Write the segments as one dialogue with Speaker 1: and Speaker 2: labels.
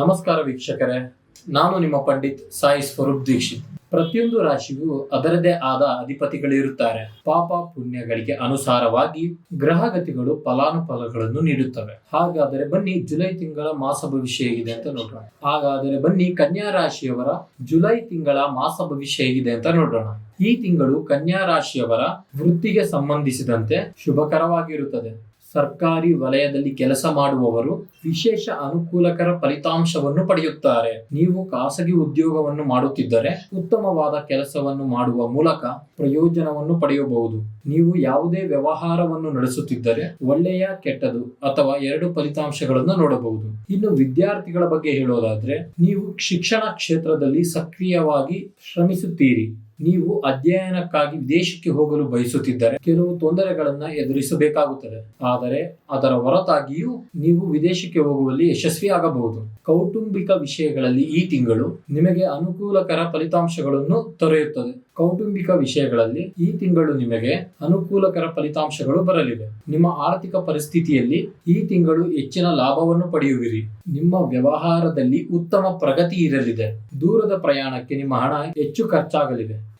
Speaker 1: ನಮಸ್ಕಾರ ವೀಕ್ಷಕರೇ. ನಾನು ನಿಮ್ಮ ಪಂಡಿತ್ ಸಾಯಿ ಸ್ವರೂಪ್ ದೀಕ್ಷಿತ್. ಪ್ರತಿಯೊಂದು ರಾಶಿಗೂ ಅದರದೇ ಆದ ಅಧಿಪತಿಗಳಿರುತ್ತಾರೆ ಪಾಪ ಪುಣ್ಯಗಳಿಗೆ ಅನುಸಾರವಾಗಿ ಗ್ರಹಗತಿಗಳು ಫಲಾನುಫಲಗಳನ್ನು ನೀಡುತ್ತವೆ. ಹಾಗಾದರೆ ಬನ್ನಿ ಜುಲೈ ತಿಂಗಳ ಮಾಸ ಭವಿಷ್ಯ ಹೇಗಿದೆ ಅಂತ ನೋಡೋಣ. ಹಾಗಾದರೆ ಬನ್ನಿ ಕನ್ಯಾ ರಾಶಿಯವರ ಜುಲೈ ತಿಂಗಳ ಮಾಸ ಭವಿಷ್ಯ ಹೇಗಿದೆ ಅಂತ ನೋಡೋಣ. ಈ ತಿಂಗಳು ಕನ್ಯಾ ರಾಶಿಯವರ ವೃತ್ತಿಗೆ ಸಂಬಂಧಿಸಿದಂತೆ ಶುಭಕರವಾಗಿರುತ್ತದೆ. ಸರ್ಕಾರಿ ವಲಯದಲ್ಲಿ ಕೆಲಸ ಮಾಡುವವರು ವಿಶೇಷ ಅನುಕೂಲಕರ ಫಲಿತಾಂಶವನ್ನು ಪಡೆಯುತ್ತಾರೆ. ನೀವು ಖಾಸಗಿ ಉದ್ಯೋಗವನ್ನು ಮಾಡುತ್ತಿದ್ದರೆ ಉತ್ತಮವಾದ ಕೆಲಸವನ್ನು ಮಾಡುವ ಮೂಲಕ ಪ್ರಯೋಜನವನ್ನು ಪಡೆಯಬಹುದು. ನೀವು ಯಾವುದೇ ವ್ಯವಹಾರವನ್ನು ನಡೆಸುತ್ತಿದ್ದರೆ ಒಳ್ಳೆಯ, ಕೆಟ್ಟದು ಅಥವಾ ಎರಡು ಫಲಿತಾಂಶಗಳನ್ನು ನೋಡಬಹುದು. ಇನ್ನು ವಿದ್ಯಾರ್ಥಿಗಳ ಬಗ್ಗೆ ಹೇಳೋದಾದ್ರೆ, ನೀವು ಶಿಕ್ಷಣ ಕ್ಷೇತ್ರದಲ್ಲಿ ಸಕ್ರಿಯವಾಗಿ ಶ್ರಮಿಸುತ್ತೀರಿ. ನೀವು ಅಧ್ಯಯನಕ್ಕಾಗಿ ವಿದೇಶಕ್ಕೆ ಹೋಗಲು ಬಯಸುತ್ತಿದ್ದರೆ ಕೆಲವು ತೊಂದರೆಗಳನ್ನು ಎದುರಿಸಬೇಕಾಗುತ್ತದೆ. ಆದರೆ ಅದರ ಹೊರತಾಗಿಯೂ ನೀವು ವಿದೇಶಕ್ಕೆ ಹೋಗುವಲ್ಲಿ ಯಶಸ್ವಿಯಾಗಬಹುದು. ಕೌಟುಂಬಿಕ ವಿಷಯಗಳಲ್ಲಿ ಈ ತಿಂಗಳು ನಿಮಗೆ ಅನುಕೂಲಕರ ಫಲಿತಾಂಶಗಳನ್ನು ತೊರೆಯುತ್ತದೆ ಕೌಟುಂಬಿಕ ವಿಷಯಗಳಲ್ಲಿ ಈ ತಿಂಗಳು ನಿಮಗೆ ಅನುಕೂಲಕರ ಫಲಿತಾಂಶಗಳು ಬರಲಿವೆ. ನಿಮ್ಮ ಆರ್ಥಿಕ ಪರಿಸ್ಥಿತಿಯಲ್ಲಿ ಈ ತಿಂಗಳು ಹೆಚ್ಚಿನ ಲಾಭವನ್ನು ಪಡೆಯುವಿರಿ. ನಿಮ್ಮ ವ್ಯವಹಾರದಲ್ಲಿ ಉತ್ತಮ ಪ್ರಗತಿ ಇರಲಿದೆ. ದೂರದ ಪ್ರಯಾಣಕ್ಕೆ ನಿಮ್ಮ ಹಣ ಹೆಚ್ಚು ಖರ್ಚಾಗಲಿವೆ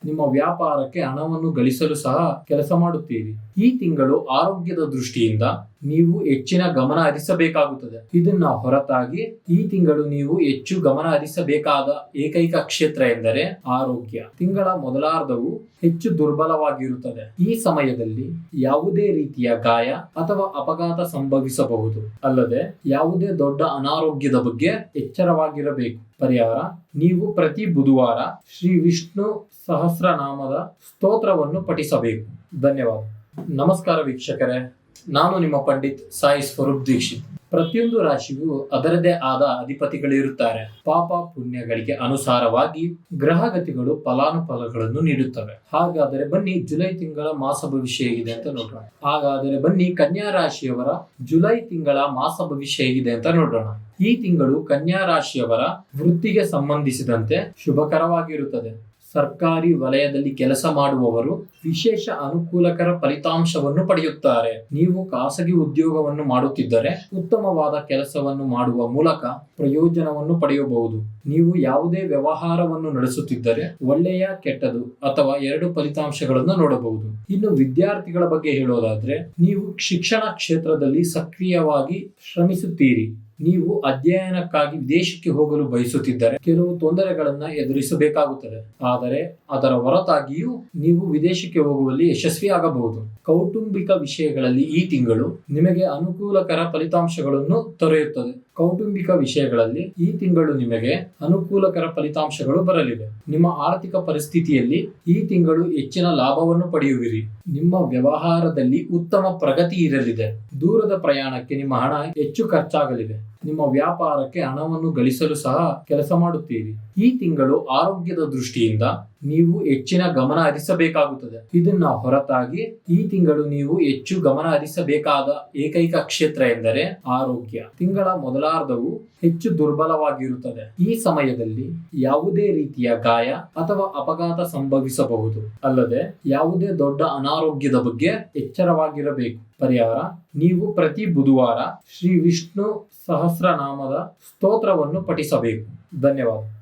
Speaker 1: ನಿಮ್ಮ ವ್ಯಾಪಾರಕ್ಕೆ ಹಣವನ್ನು ಗಳಿಸಲು ಸಹ ಕೆಲಸ ಮಾಡುತ್ತೀರಿ. ಈ ತಿಂಗಳು ಆರೋಗ್ಯದ ದೃಷ್ಟಿಯಿಂದ ನೀವು ಹೆಚ್ಚಿನ ಗಮನ ಹರಿಸಬೇಕಾಗುತ್ತದೆ. ಇದನ್ನ ಹೊರತಾಗಿ ಈ ತಿಂಗಳು ನೀವು ಹೆಚ್ಚು ಗಮನ ಹರಿಸಬೇಕಾದ ಏಕೈಕ ಕ್ಷೇತ್ರ ಎಂದರೆ ಆರೋಗ್ಯ. ತಿಂಗಳ ಮೊದಲಾರ್ಧವು ಹೆಚ್ಚು ದುರ್ಬಲವಾಗಿರುತ್ತದೆ. ಈ ಸಮಯದಲ್ಲಿ ಯಾವುದೇ ರೀತಿಯ ಗಾಯ ಅಥವಾ ಅಪಘಾತ ಸಂಭವಿಸಬಹುದು. ಅಲ್ಲದೆ ಯಾವುದೇ ದೊಡ್ಡ ಅನಾರೋಗ್ಯದ ಬಗ್ಗೆ ಎಚ್ಚರವಾಗಿರಬೇಕು. ಪರಿಹಾರ, ನೀವು ಪ್ರತಿ ಬುಧವಾರ ಶ್ರೀ ವಿಷ್ಣು ಸಹಸ್ರನಾಮದ ಸ್ತೋತ್ರವನ್ನು ಪಠಿಸಬೇಕು. ಧನ್ಯವಾದ. ನಮಸ್ಕಾರ ವೀಕ್ಷಕರೇ. ನಾನು ನಿಮ್ಮ ಪಂಡಿತ್ ಸಾಯಿ ಸ್ವರೂಪ್ ದೀಕ್ಷಿತ್. ಪ್ರತಿಯೊಂದು ರಾಶಿಗೂ ಅದರದೇ ಆದ ಅಧಿಪತಿಗಳಿರುತ್ತಾರೆ ಪಾಪ ಪುಣ್ಯಗಳಿಗೆ ಅನುಸಾರವಾಗಿ ಗ್ರಹಗತಿಗಳು ಫಲಾನುಫಲಗಳನ್ನು ನೀಡುತ್ತವೆ. ಹಾಗಾದರೆ ಬನ್ನಿ ಜುಲೈ ತಿಂಗಳ ಮಾಸ ಭವಿಷ್ಯ ಹೇಗಿದೆ ಅಂತ ನೋಡೋಣ. ಹಾಗಾದರೆ ಬನ್ನಿ ಕನ್ಯಾ ರಾಶಿಯವರ ಜುಲೈ ತಿಂಗಳ ಮಾಸ ಭವಿಷ್ಯ ಹೇಗಿದೆ ಅಂತ ನೋಡೋಣ. ಈ ತಿಂಗಳು ಕನ್ಯಾ ರಾಶಿಯವರ ವೃತ್ತಿಗೆ ಸಂಬಂಧಿಸಿದಂತೆ ಶುಭಕರವಾಗಿರುತ್ತದೆ. ಸರ್ಕಾರಿ ವಲಯದಲ್ಲಿ ಕೆಲಸ ಮಾಡುವವರು ವಿಶೇಷ ಅನುಕೂಲಕರ ಫಲಿತಾಂಶವನ್ನು ಪಡೆಯುತ್ತಾರೆ. ನೀವು ಖಾಸಗಿ ಉದ್ಯೋಗವನ್ನು ಮಾಡುತ್ತಿದ್ದರೆ ಉತ್ತಮವಾದ ಕೆಲಸವನ್ನು ಮಾಡುವ ಮೂಲಕ ಪ್ರಯೋಜನವನ್ನು ಪಡೆಯಬಹುದು. ನೀವು ಯಾವುದೇ ವ್ಯವಹಾರವನ್ನು ನಡೆಸುತ್ತಿದ್ದರೆ ಒಳ್ಳೆಯ, ಕೆಟ್ಟದು ಅಥವಾ ಎರಡು ಫಲಿತಾಂಶಗಳನ್ನು ನೋಡಬಹುದು. ಇನ್ನು ವಿದ್ಯಾರ್ಥಿಗಳ ಬಗ್ಗೆ ಹೇಳೋದಾದ್ರೆ, ನೀವು ಶಿಕ್ಷಣ ಕ್ಷೇತ್ರದಲ್ಲಿ ಸಕ್ರಿಯವಾಗಿ ಶ್ರಮಿಸುತ್ತೀರಿ. ನೀವು ಅಧ್ಯಯನಕ್ಕಾಗಿ ವಿದೇಶಕ್ಕೆ ಹೋಗಲು ಬಯಸುತ್ತಿದ್ದರೆ ಕೆಲವು ತೊಂದರೆಗಳನ್ನು ಎದುರಿಸಬೇಕಾಗುತ್ತದೆ. ಆದರೆ ಅದರ ಹೊರತಾಗಿಯೂ ನೀವು ವಿದೇಶಕ್ಕೆ ಹೋಗುವಲ್ಲಿ ಯಶಸ್ವಿಯಾಗಬಹುದು. ಕೌಟುಂಬಿಕ ವಿಷಯಗಳಲ್ಲಿ ಈ ತಿಂಗಳು ನಿಮಗೆ ಅನುಕೂಲಕರ ಫಲಿತಾಂಶಗಳನ್ನು ತೊರೆಯುತ್ತದೆ ಕೌಟುಂಬಿಕ ವಿಷಯಗಳಲ್ಲಿ ಈ ತಿಂಗಳು ನಿಮಗೆ ಅನುಕೂಲಕರ ಫಲಿತಾಂಶಗಳು ಬರಲಿವೆ. ನಿಮ್ಮ ಆರ್ಥಿಕ ಪರಿಸ್ಥಿತಿಯಲ್ಲಿ ಈ ತಿಂಗಳು ಹೆಚ್ಚಿನ ಲಾಭವನ್ನು ಪಡೆಯುವಿರಿ. ನಿಮ್ಮ ವ್ಯವಹಾರದಲ್ಲಿ ಉತ್ತಮ ಪ್ರಗತಿ ಇರಲಿದೆ. ದೂರದ ಪ್ರಯಾಣಕ್ಕೆ ನಿಮ್ಮ ಹಣ ಹೆಚ್ಚು ಖರ್ಚಾಗಲಿವೆ ನಿಮ್ಮ ವ್ಯಾಪಾರಕ್ಕೆ ಹಣವನ್ನು ಗಳಿಸಲು ಸಹ ಕೆಲಸ ಮಾಡುತ್ತೀರಿ. ಈ ತಿಂಗಳು ಆರೋಗ್ಯದ ದೃಷ್ಟಿಯಿಂದ ನೀವು ಹೆಚ್ಚಿನ ಗಮನ ಹರಿಸಬೇಕಾಗುತ್ತದೆ. ಇದನ್ನ ಹೊರತಾಗಿ ಈ ತಿಂಗಳು ನೀವು ಹೆಚ್ಚು ಗಮನ ಹರಿಸಬೇಕಾದ ಏಕೈಕ ಕ್ಷೇತ್ರ ಎಂದರೆ ಆರೋಗ್ಯ. ತಿಂಗಳ ಮೊದಲಾರ್ಧವು ಹೆಚ್ಚು ದುರ್ಬಲವಾಗಿರುತ್ತದೆ. ಈ ಸಮಯದಲ್ಲಿ ಯಾವುದೇ ರೀತಿಯ ಗಾಯ ಅಥವಾ ಅಪಘಾತ ಸಂಭವಿಸಬಹುದು. ಅಲ್ಲದೆ ಯಾವುದೇ ದೊಡ್ಡ ಅನಾರೋಗ್ಯದ ಬಗ್ಗೆ ಎಚ್ಚರವಾಗಿರಬೇಕು. ಪರಿಹಾರ, ನೀವು ಪ್ರತಿ ಬುಧವಾರ ಶ್ರೀ ವಿಷ್ಣು ಸಹಸ್ರನಾಮದ ಸ್ತೋತ್ರವನ್ನು ಪಠಿಸಬೇಕು. ಧನ್ಯವಾದ.